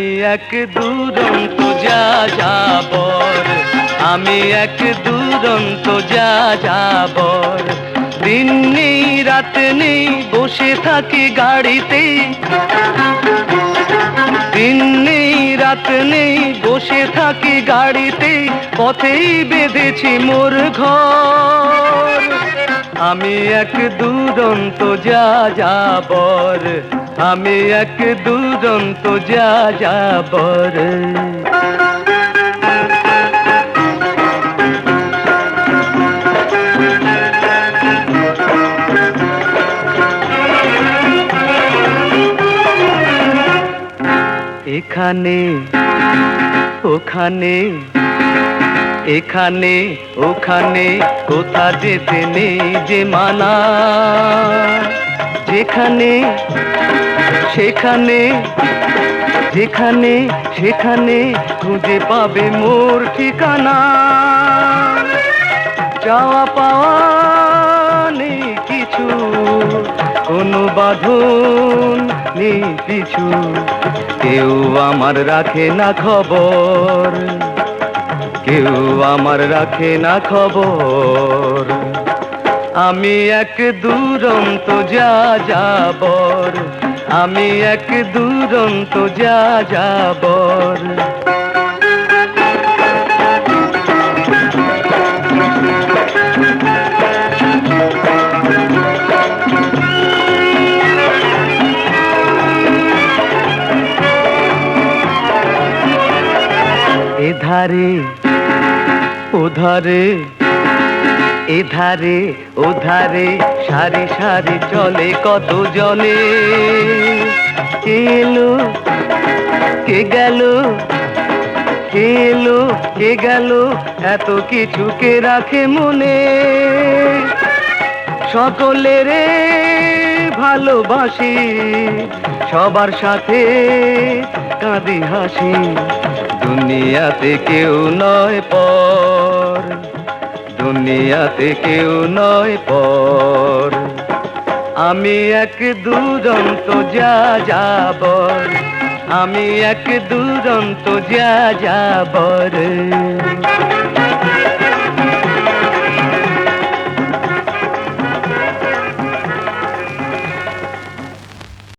এক দুরন্ত যা যাবর আমি এক দুরন্ত যা যাবর দিন নেই, রাত নেই, বসে থাকি গাড়িতে। দিন নেই, রাত নেই, বসে থাকি গাড়িতে। পথেই বেঁধেছি মোর ঘর। আমি এক দুরন্ত যা যাবর আমি এক দুরন্ত যা যাবর এখানে ওখানে এখানে, ওখানে, কোথা যেতে নেই যে মানা। যেখানে, সেখানে যেখানে, সেখানে খুঁজে পাবে মোর ঠিকানা। চাওয়া পাওয়া নেই কিছু, কোনো বাঁধন নেই কিছু কেউ আমার রাখে না খবর। কেউ আমার রাখে না খবর। আমি এক দুরন্ত যা যাবর। আমি এক দুরন্ত যা যাবর। এধারে ওধারে এধারে, ওধারে, সারি সারি চলে কত জনে কে এলো, কে গেল, কে এলো, কে গেল, এত কিছু কে রাখে মনে। সকলের ভালোবাসি, সবার সাথে কাঁদি হাসি। দুনিয়াতে কেউ নয় পর। দুনিয়াতে কেউ নয় পর। আমি এক দুরন্ত যা যাবর আমি এক দুরন্ত যা যাবর